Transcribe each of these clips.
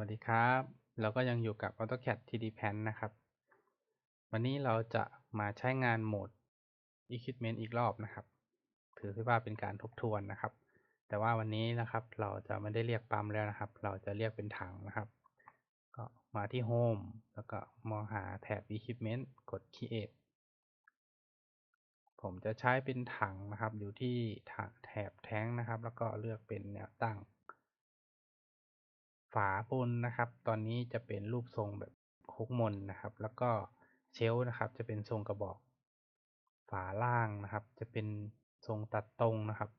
วัสดีครับ เราก็ยังอยู่กับ AutoCAD 3D Plan นะครับ วันนี้เราจะมาใช้งานโหมด Equipment อีกรอบนะครับ ถือว่าเป็นการทบทวนนะครับ แต่ว่าวันนี้นะครับเราจะไม่ได้เรียกปั๊มแล้วนะครับ เราจะเรียกเป็นถังนะครับ ก็มาที่ Home แล้วก็มองหาแถบ Equipment กด Create ผมจะใช้เป็นถังนะครับ อยู่ที่แถบแท้งนะครับ แล้วก็เลือกเป็นแนวตั้ง ฝาบนนะครับ ตอนนี้จะเป็นรูปทรงแบบโค้งมนนะครับ แล้วก็เชลนะครับ จะเป็นทรงกระบอก ฝาล่างนะครับ จะเป็นทรงตัดตรงนะครับ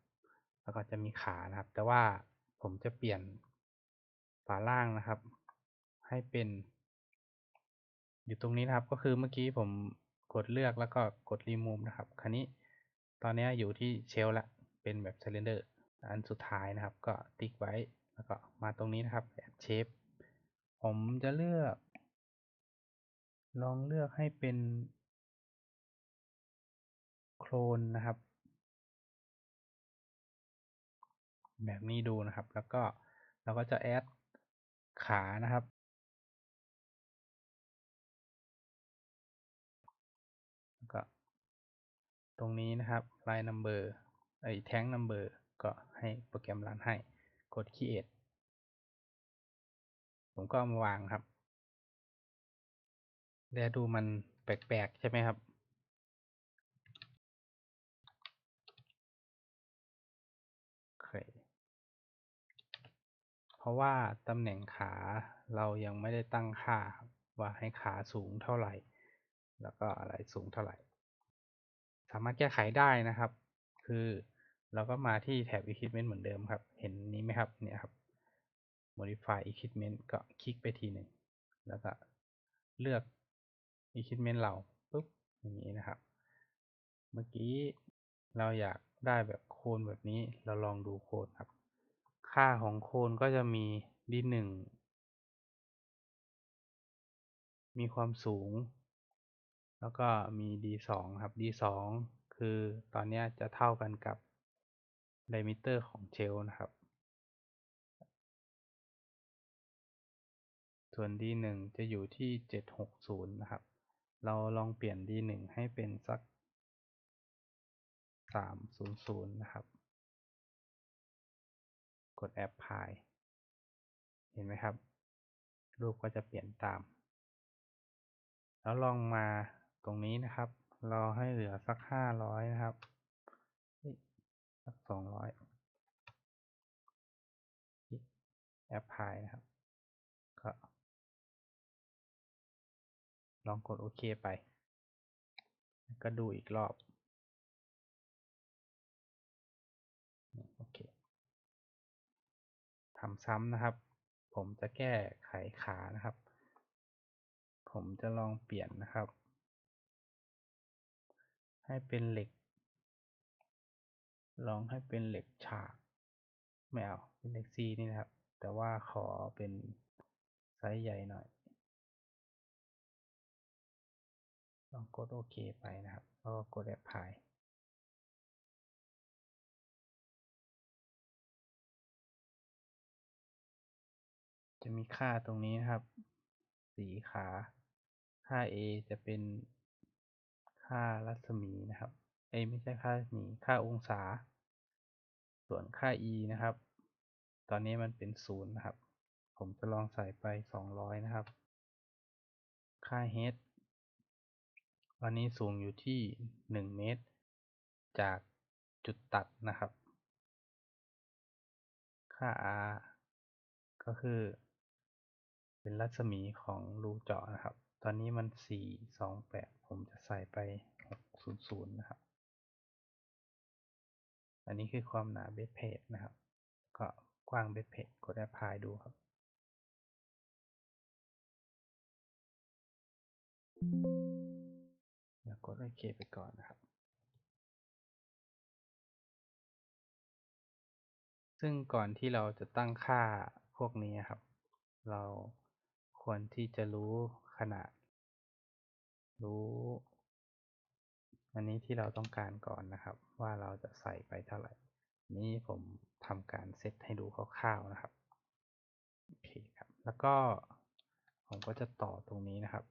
แล้วก็จะมีขานะครับ แต่ว่าผมจะเปลี่ยนฝาล่างนะครับ ให้เป็น อยู่ตรงนี้นะครับ ก็คือเมื่อกี้ผมกดเลือกแล้วก็กด remove นะครับ คราวนี้ตอนนี้อยู่ที่เชลละเป็นแบบ cylinder อันสุดท้ายนะครับ ก็ติ๊กไว้ แล้วก็มาตรงนี้นะครับแบบเชฟผมจะเลือก ลองเลือกให้เป็นโคลนนะครับ แบบนี้ดูนะครับ แล้วก็เราก็จะแอดขานะครับแล้วก็ตรงนี้นะครับ line number ไอ้แท้ง number ก็ให้โปรแกรมรันให้ กด create ผมก็มาวางครับแลดูมันแปลกๆ ใช่ไหมครับเคเพราะว่าตำแหน่งขาเรายังไม่ได้ตั้งค่าว่าให้ขาสูงเท่าไหร่ แล้วก็อะไรสูงเท่าไหร่ สามารถแก้ไขได้นะครับ คือ เราก็มาที่แถบ Equipment เหมือนเดิมครับ เห็นนี้ไหมครับ เนี่ยครับ Modify Equipment ก็คลิกไปทีหนึ่ง แล้วก็เลือก Equipment เราปุ๊บ อย่างนี้นะครับ เมื่อกี้เราอยากได้แบบโคนแบบนี้ เราลองดูโคนครับ ค่าของโคนก็จะมี D1 มีความสูง แล้วก็มี D2 ครับ D2 คือตอนนี้จะเท่ากันกับ diameter ของเชลนะครับ ส่วน D1 จะอยู่ที่ 760 นะครับ เราลองเปลี่ยน D1 ให้เป็นสัก 300 นะครับ กด Apply เห็นไหมครับ รูปก็จะเปลี่ยนตาม แล้วลองมาตรงนี้นะครับรอให้เหลือสัก 500 นะครับ สัก200 Apply นะครับ ก็ ลองกดโอเคไป ก็ดูอีกรอบ โอเคทำซ้ำนะครับ ผมจะแก้ไขขานะครับ ผมจะลองเปลี่ยนนะครับ ให้เป็นเหล็ก ลองให้เป็นเหล็กฉาก ไม่เอา เป็นเหล็กซีนี่นะครับ แต่ว่าขอเป็นไซส์ใหญ่หน่อย ลองกดโอเคไปนะครับ แล้วก็กด Apply จะมีค่าตรงนี้นะครับ สีขา ค่า A จะเป็นค่ารัศมีนะครับ เอ้ไม่ใช่ค่ารัศมีค่าองศา ส่วนค่า E นะครับ ตอนนี้มันเป็นศูนย์นะครับ ผมจะลองใส่ไป200นะครับ ค่า H วันนี้สูงอยู่ที่1เมตร จากจุดตัดนะครับ ค่า R ก็คือ เป็นรัศมีของรูเจาะนะครับ ตอนนี้มัน 428 ผมจะใส่ไป 600 นะครับ อันนี้คือความหนาเบสเพจนะครับ ก็กว้างเบสเพจกด Apply ดูครับเดี๋ยวกดโอเคไปก่อนนะครับ ซึ่งก่อนที่เราจะตั้งค่าพวกนี้ครับ เราควรที่จะรู้ขนาด รู้ อันนี้ที่เราต้องการก่อนนะครับ ว่าเราจะใส่ไปเท่าไหร่ นี้ผมทำการเซตให้ดูคร่าวๆนะครับโอเคครับ แล้วก็ผมก็จะต่อตรงนี้นะครับ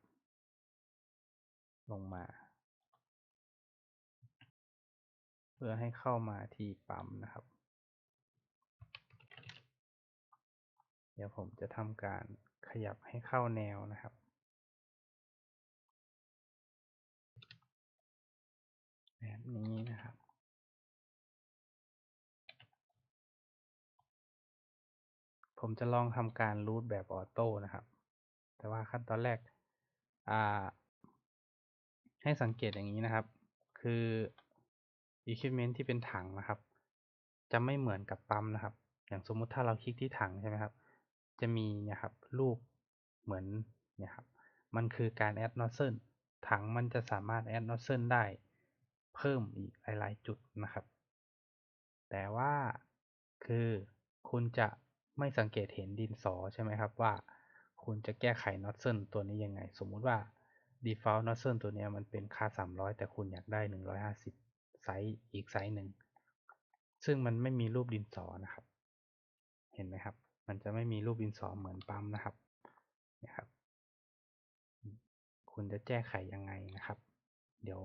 ลงมา เพื่อให้เข้ามาที่ปั๊มนะครับ เดี๋ยวผมจะทำการขยับให้เข้าแนวนะครับ นี้นะครับ ผมจะลองทำการรูทแบบออโต้นะครับ แต่ว่าขั้นตอนแรกอ่าให้สังเกตอย่างนี้นะครับ คือ equipment ที่เป็นถังนะครับ จะไม่เหมือนกับปั๊มนะครับ อย่างสมมุติถ้าเราคลิกที่ถังใช่ไหมครับ จะมีนี่ยครับรูปเหมือนเนี่ยครับ มันคือการ add nozzle ถังมันจะสามารถ add nozzle ได้ เพิ่มอีกหลาย ๆ จุดนะครับ แต่ว่าคือคุณจะไม่สังเกตเห็นดินสอใช่ไหมครับว่า คุณจะแก้ไข nozzle ตัวนี้ยังไง สมมุติว่า default nozzle ตัวนี้มันเป็นค่า 300 แต่คุณอยากได้ 150 ไซส์อีกไซส์หนึ่ง ซึ่งมันไม่มีรูปดินสอนะครับ เห็นไหมครับ มันจะไม่มีรูปดินสอเหมือนปั๊มนะครับนะครับ คุณจะแก้ไขยังไงนะครับ เดี๋ยว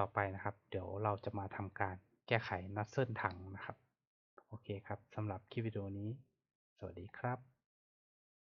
ต่อไปนะครับ เดี๋ยวเราจะมาทำการแก้ไขนัดเส้นถังนะครับ โอเคครับสำหรับคลิปวิดีโอนี้ สวัสดีครับ